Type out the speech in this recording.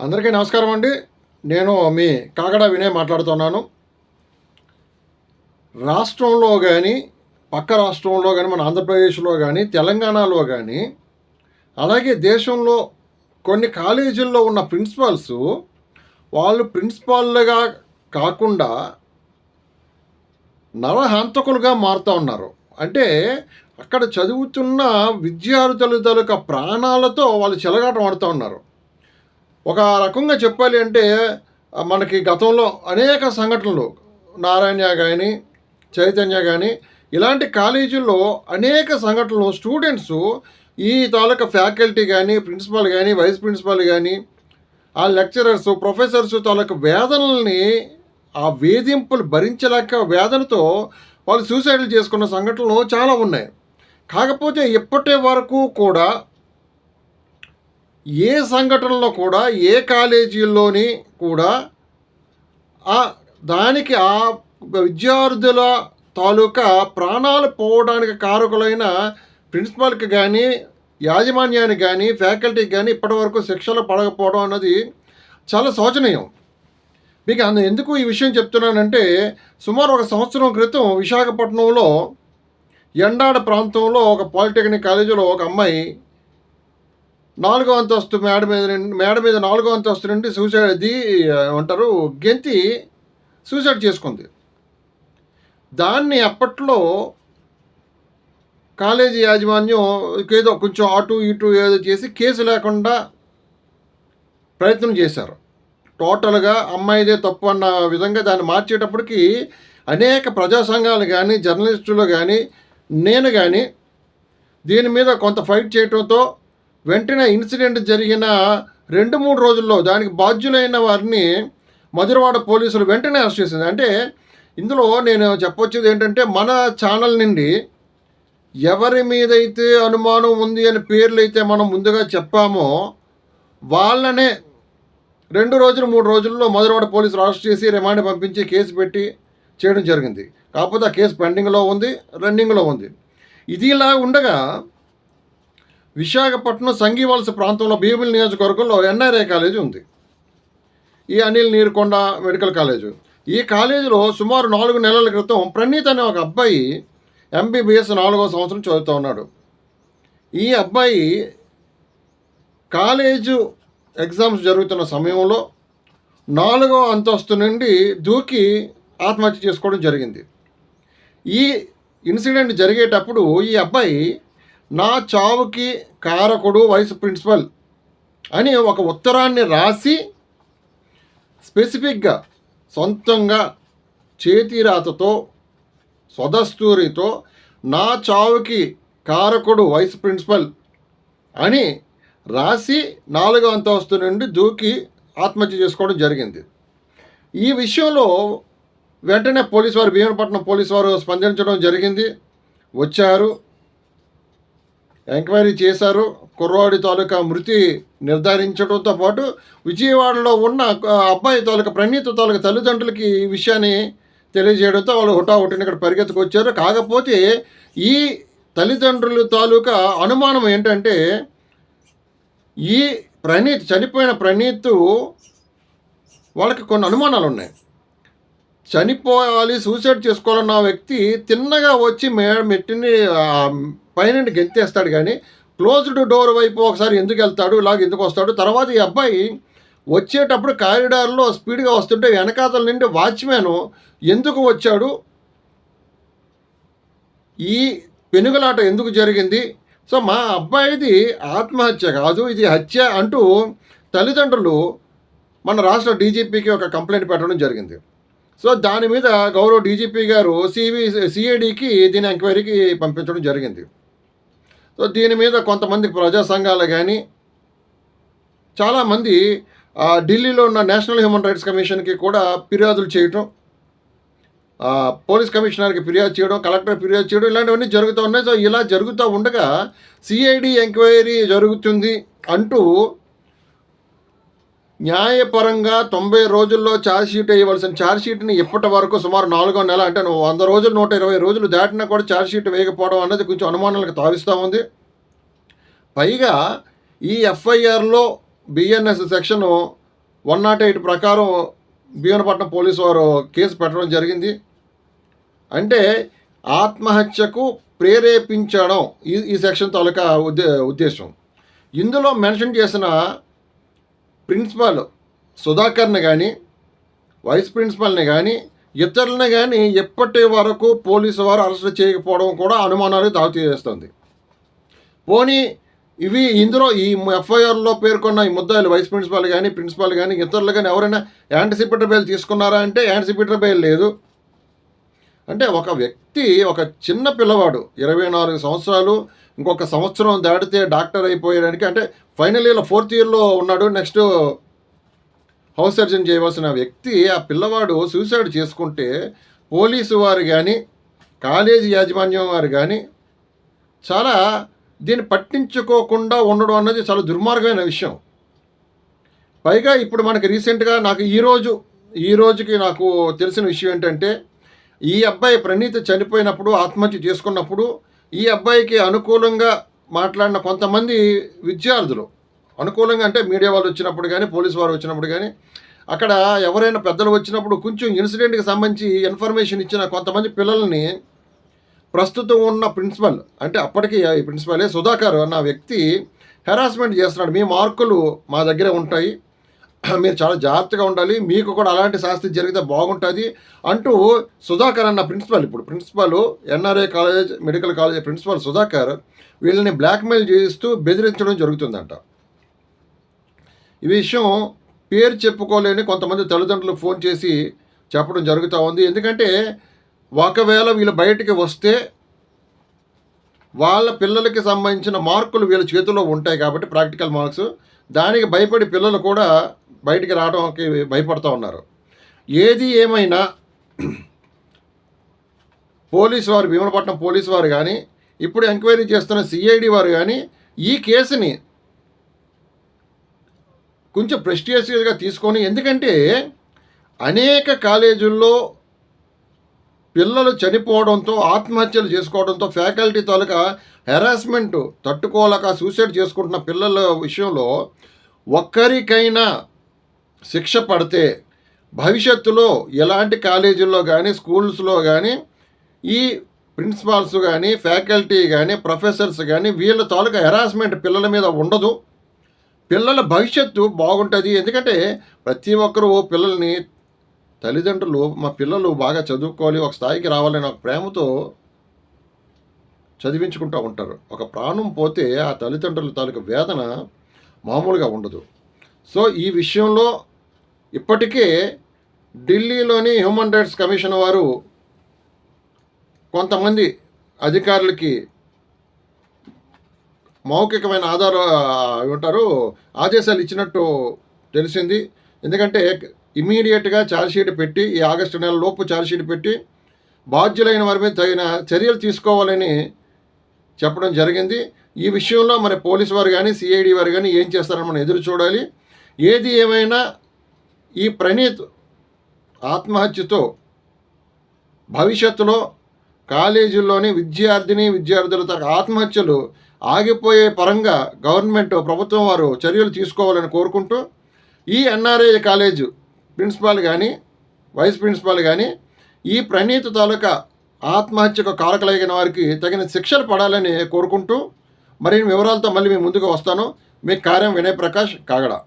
అందరికీ నమస్కారం అండి. నేను మీ కాకడ వినయ్ మాట్లాడుతున్నాను. రాష్ట్రంలో కానీ పక్క రాష్ట్రంలో కానీ మన ఆంధ్రప్రదేశ్లో కానీ తెలంగాణలో కానీ అలాగే దేశంలో కొన్ని కాలేజీల్లో ఉన్న ప్రిన్సిపాల్స్ వాళ్ళు ప్రిన్సిపాల్గా కాకుండా నరహంతకులుగా మారుతూ ఉన్నారు. అంటే అక్కడ చదువుతున్న విద్యార్థుల తాలూకా ప్రాణాలతో వాళ్ళు చెలగాటం ఆడుతూ ఉన్నారు. ఒక రకంగా చెప్పాలి అంటే మనకి గతంలో అనేక సంఘటనలు నారాయణ కానీ చైతన్య కానీ ఇలాంటి కాలేజీల్లో అనేక సంఘటనలు స్టూడెంట్స్ ఈ తాలూకా ఫ్యాకల్టీ కానీ ప్రిన్సిపాల్ కానీ వైస్ ప్రిన్సిపాల్ కానీ ఆ లెక్చరర్స్ ప్రొఫెసర్స్ తాలూకా వేదనల్ని ఆ వేధింపులు భరించలేక వేదనతో వాళ్ళు సూసైడ్లు చేసుకున్న సంఘటనలు చాలా ఉన్నాయి. కాకపోతే ఇప్పటి వరకు కూడా ఏ సంఘటనలో కూడా ఏ కాలేజీల్లోని కూడా ఆ దానికి ఆ విద్యార్థుల తాలూకా ప్రాణాలు పోవడానికి కారకులైన ప్రిన్సిపాల్కి కానీ యాజమాన్యానికి కానీ ఫ్యాకల్టీకి కానీ ఇప్పటివరకు శిక్షలు పడకపోవడం అన్నది చాలా శోచనీయం. మీకు అందు ఎందుకు ఈ విషయం చెప్తున్నానంటే సుమారు ఒక సంవత్సరం క్రితం విశాఖపట్నంలో ఎండాడ ప్రాంతంలో ఒక పాలిటెక్నిక్ కాలేజీలో ఒక అమ్మాయి నాలుగో అంతస్తు మేడ మీద నుండి మేడ మీద నాలుగో అంతస్తు నుండి సూసైడ్ ది అంటారు గెంతి సూసైడ్ చేసుకుంది. దాన్ని అప్పట్లో కాలేజీ యాజమాన్యం ఏదో కొంచెం అటు ఇటు ఏదో చేసి కేసు లేకుండా ప్రయత్నం చేశారు. టోటల్గా అమ్మాయిదే తప్పు అన్న విధంగా దాన్ని మార్చేటప్పటికి అనేక ప్రజా సంఘాలు కానీ జర్నలిస్టులు కానీ నేను కానీ దీని మీద కొంత ఫైట్ చేయడంతో వెంటనే ఇన్సిడెంట్ జరిగిన రెండు మూడు రోజుల్లో దానికి బాధ్యులైన వారిని మధురవాడ పోలీసులు వెంటనే అరెస్ట్ చేసింది. అంటే ఇందులో నేను చెప్పొచ్చేది ఏంటంటే మన ఛానల్ నుండి ఎవరి మీదైతే అనుమానం ఉంది అని పేర్లు అయితే మనం ముందుగా చెప్పామో వాళ్ళనే రెండు రోజులు మూడు రోజుల్లో మధురవాడ పోలీసులు అరెస్ట్ చేసి రిమాండ్ పంపించి కేసు పెట్టి చేయడం జరిగింది. కాకపోతే ఆ కేసు పెండింగ్లో ఉంది రన్నింగ్లో ఉంది. ఇది ఇలా ఉండగా విశాఖపట్నం సంఘీవలస ప్రాంతంలో భీముల నియోజకవర్గంలో ఎన్ఆర్ఐ కాలేజీ ఉంది. ఈ అనిల్ నీరుకొండ మెడికల్ కాలేజు. ఈ కాలేజీలో సుమారు నాలుగు నెలల క్రితం ప్రణీత్ అనే ఒక అబ్బాయి ఎంబీబీఎస్ నాలుగో సంవత్సరం చదువుతూ ఉన్నాడు. ఈ అబ్బాయి కాలేజు ఎగ్జామ్స్ జరుగుతున్న సమయంలో నాలుగో అంతస్తు నుండి దూకి ఆత్మహత్య చేసుకోవడం జరిగింది. ఈ ఇన్సిడెంట్ జరిగేటప్పుడు ఈ అబ్బాయి నా చావుకి కారకుడు వైస్ ప్రిన్సిపల్ అని ఒక ఉత్తరాన్ని రాసి స్పెసిఫిక్గా సొంతంగా చేతిరాతతో స్వదస్తూరితో నా చావుకి కారకుడు వైస్ ప్రిన్సిపల్ అని రాసి నాలుగో అంతస్తు నుండి దూకి ఆత్మహత్య చేసుకోవడం జరిగింది. ఈ విషయంలో వెంటనే పోలీసు వారు భీమనపట్నం పోలీసు వారు స్పందించడం జరిగింది. వచ్చారు. ఎంక్వైరీ చేశారు. కుర్రవాడి తాలూకా మృతి నిర్ధారించడంతో పాటు విజయవాడలో ఉన్న అబ్బాయి తాలూకా ప్రణీత తాలూకా తల్లిదండ్రులకి ఈ విషయాన్ని తెలియజేయడంతో వాళ్ళు హుటాహుటిని ఇక్కడ పరిగెత్తుకొచ్చారు. కాకపోతే ఈ తల్లిదండ్రుల తాలూకా అనుమానం ఏంటంటే ఈ ప్రణీత్ చనిపోయిన ప్రణీత్ వాళ్ళకి కొన్ని అనుమానాలు ఉన్నాయి చనిపోవాలి సూసైడ్ చేసుకోవాలన్న వ్యక్తి తిన్నగా వచ్చి మే మెట్టిని పైన పైనుండి గెంతేస్తాడు కానీ క్లోజ్డ్ డోర్ వైపు ఒకసారి ఎందుకు వెళ్తాడు ఇలాగ ఎందుకు వస్తాడు? తర్వాత ఈ అబ్బాయి వచ్చేటప్పుడు కారిడార్లో స్పీడ్గా వస్తుంటే వెనకాతల నుండి వాచ్మ్యాన్ ఎందుకు వచ్చాడు? ఈ పెనుగులాట ఎందుకు జరిగింది? సో మా అబ్బాయిది ఆత్మహత్య కాదు ఇది హత్య అంటూ తల్లిదండ్రులు మన రాష్ట్ర డీజీపీకి ఒక కంప్లైంట్ పెట్టడం జరిగింది. సో దాని మీద గౌరవ డీజీపీ గారు సివి సిఐడికి దీని ఎంక్వైరీకి పంపించడం జరిగింది. సో దీని మీద కొంతమంది ప్రజా సంఘాలు కానీ చాలామంది ఢిల్లీలో ఉన్న నేషనల్ హ్యూమన్ రైట్స్ కమిషన్కి కూడా ఫిర్యాదులు చేయటం పోలీస్ కమిషనర్కి ఫిర్యాదు చేయడం కలెక్టర్ ఫిర్యాదు చేయడం ఇలాంటివన్నీ జరుగుతూ ఉన్నాయి. సో ఇలా జరుగుతూ ఉండగా సిఐడి ఎంక్వైరీ జరుగుతుంది అంటూ న్యాయపరంగా తొంభై రోజుల్లో ఛార్జ్షీట్ వేయవలసిన ఛార్జ్షీట్ని ఇప్పటి వరకు సుమారు నాలుగో నెల అంటే వంద రోజులు నూట ఇరవై రోజులు దాటినా కూడా ఛార్జ్షీట్ వేయకపోవడం అన్నది కొంచెం అనుమానాలకు తావిస్తూ ఉంది. పైగా ఈ ఎఫ్ఐఆర్లో BNS section one not eight ప్రకారం భీమనపట్నం పోలీసు వారు కేసు పెట్టడం జరిగింది. అంటే ఆత్మహత్యకు ప్రేరేపించడం ఈ ఈ సెక్షన్ తాలూకా ఉద్దే ఉద్దేశం. ఇందులో మెన్షన్ చేసిన ప్రిన్సిపాల్ సుధాకర్ని కానీ వైస్ ప్రిన్సిపాల్ని కానీ ఇతరులని కానీ ఎప్పటి వరకు పోలీసు వారు అరెస్ట్ చేయకపోవడం కూడా అనుమానాలు దావతీస్తుంది పోనీ ఇవి ఇందులో ఈ ఎఫ్ఐఆర్లో పేర్కొన్న ఈ ముద్దాయిలు వైస్ ప్రిన్సిపాల్ కానీ ప్రిన్సిపాల్ కానీ ఇతరులు కానీ ఎవరైనా యాంటిసిపేటర్ బెయిల్ తీసుకున్నారా అంటే యాంటిసిపేటర్ బెయిల్ లేదు. అంటే ఒక వ్యక్తి ఒక చిన్న పిల్లవాడు ఇరవై నాలుగు సంవత్సరాలు ఇంకొక సంవత్సరం దాటితే డాక్టర్ అయిపోయడానికి అంటే ఫైనల్ ఇయర్లో ఫోర్త్ ఇయర్లో ఉన్నాడు నెక్స్ట్ హౌస్ సర్జన్ చేయవలసిన వ్యక్తి ఆ పిల్లవాడు సూసైడ్ చేసుకుంటే పోలీసు వారు కానీ కాలేజీ యాజమాన్యం వారు కానీ చాలా దీన్ని పట్టించుకోకుండా ఉండడం అన్నది చాలా దుర్మార్గమైన విషయం. పైగా ఇప్పుడు మనకి రీసెంట్గా నాకు ఈరోజు ఈ రోజుకి నాకు తెలిసిన విషయం ఏంటంటే ఈ అబ్బాయి ప్రణీత చనిపోయినప్పుడు ఆత్మహత్య చేసుకున్నప్పుడు ఈ అబ్బాయికి అనుకూలంగా మాట్లాడిన కొంతమంది విద్యార్థులు అనుకూలంగా అంటే మీడియా వాళ్ళు వచ్చినప్పుడు కానీ పోలీసు వారు వచ్చినప్పుడు కానీ అక్కడ ఎవరైనా పెద్దలు వచ్చినప్పుడు కొంచెం ఇన్సిడెంట్కి సంబంధించి ఇన్ఫర్మేషన్ ఇచ్చిన కొంతమంది పిల్లల్ని ప్రస్తుతం ఉన్న ప్రిన్సిపల్ అంటే అప్పటికి ప్రిన్సిపలే సుధాకర్ అన్న వ్యక్తి హెరాస్మెంట్ చేస్తున్నాడు. మీ మార్కులు మా దగ్గర ఉంటాయి. మీరు చాలా జాగ్రత్తగా ఉండాలి. మీకు కూడా అలాంటి శాస్త్రి జరిగితే బాగుంటుంది అంటూ సుధాకర్ అన్న ప్రిన్సిపల్ ఇప్పుడు principal NRA college medical college principal Sudhakar వీళ్ళని బ్లాక్మెయిల్ చేస్తూ బెదిరించడం జరుగుతుందంట. ఈ విషయం పేరు చెప్పుకోలేని కొంతమంది తల్లిదండ్రులు ఫోన్ చేసి చెప్పడం జరుగుతూ ఉంది. ఎందుకంటే ఒకవేళ వీళ్ళు బయటికి వస్తే వాళ్ళ పిల్లలకి సంబంధించిన మార్కులు వీళ్ళ చేతిలో ఉంటాయి కాబట్టి ప్రాక్టికల్ మార్క్స్. దానికి భయపడి పిల్లలు కూడా బయటికి రావడానికి భయపడుతూ ఉన్నారు. ఏది ఏమైనా పోలీసు వారు భీమలపట్నం పోలీసు వారు కానీ ఇప్పుడు ఎంక్వైరీ చేస్తున్న సిఐడి వారు కానీ ఈ కేసుని కొంచెం ప్రెస్టియస్గా తీసుకొని ఎందుకంటే అనేక కాలేజీల్లో పిల్లలు చనిపోవడంతో ఆత్మహత్యలు చేసుకోవడంతో ఫ్యాకల్టీ తాలూకా హెరాస్మెంట్ తట్టుకోలేక సూసైడ్ చేసుకుంటున్న పిల్లల విషయంలో ఒక్కరికైనా శిక్ష పడితే భవిష్యత్తులో ఎలాంటి కాలేజీల్లో కానీ స్కూల్స్లో కానీ ఈ ప్రిన్సిపాల్స్ కానీ ఫ్యాకల్టీ కానీ ప్రొఫెసర్స్ కానీ వీళ్ళ తాలూకా హెరాస్మెంట్ పిల్లల మీద ఉండదు. పిల్లల భవిష్యత్తు బాగుంటుంది. ఎందుకంటే ప్రతి ఒక్కరూ పిల్లల్ని తల్లిదండ్రులు మా పిల్లలు బాగా చదువుకోవాలి ఒక స్థాయికి రావాలని ఒక ప్రేమతో చదివించుకుంటూ ఉంటారు. ఒక ప్రాణం పోతే ఆ తల్లిదండ్రుల తాలూకు వేదన మామూలుగా ఉండదు. సో ఈ విషయంలో ఇప్పటికే ఢిల్లీలోని హ్యూమన్ రైట్స్ కమిషన్ వారు కొంతమంది అధికారులకి మౌఖికమైన ఆధార ఉంటారు ఆదేశాలు ఇచ్చినట్టు తెలిసింది. ఎందుకంటే ఇమీడియట్గా ఛార్జ్షీట్ పెట్టి ఈ ఆగస్టు నెల లోపు ఛార్జ్షీట్ పెట్టి బాధ్యులైన వారి మీద తగిన చర్యలు తీసుకోవాలని చెప్పడం జరిగింది. ఈ విషయంలో మరి పోలీసు వారు కానీ సిఐడి వారు కానీ ఏం చేస్తారని మనం ఎదురు చూడాలి. ఏది ఏమైనా ఈ ప్రణీత్ ఆత్మహత్యతో భవిష్యత్తులో కాలేజీల్లోని విద్యార్థిని విద్యార్థుల ఆత్మహత్యలు ఆగిపోయే పరంగా గవర్నమెంట్ ప్రభుత్వం వారు చర్యలు తీసుకోవాలని కోరుకుంటూ ఈ ఎన్ఆర్ఏ కాలేజ్ ప్రిన్సిపాల్ కానీ వైస్ ప్రిన్సిపాల్ కానీ ఈ ప్రణీత తాలూకా ఆత్మహత్యకు కారకలైన వారికి తగిన శిక్షలు పడాలని కోరుకుంటూ మరిన్ని వివరాలతో మళ్ళీ మీ ముందుకు వస్తాను. మీ కార్యం వినయ్ ప్రకాష్ కాగడ.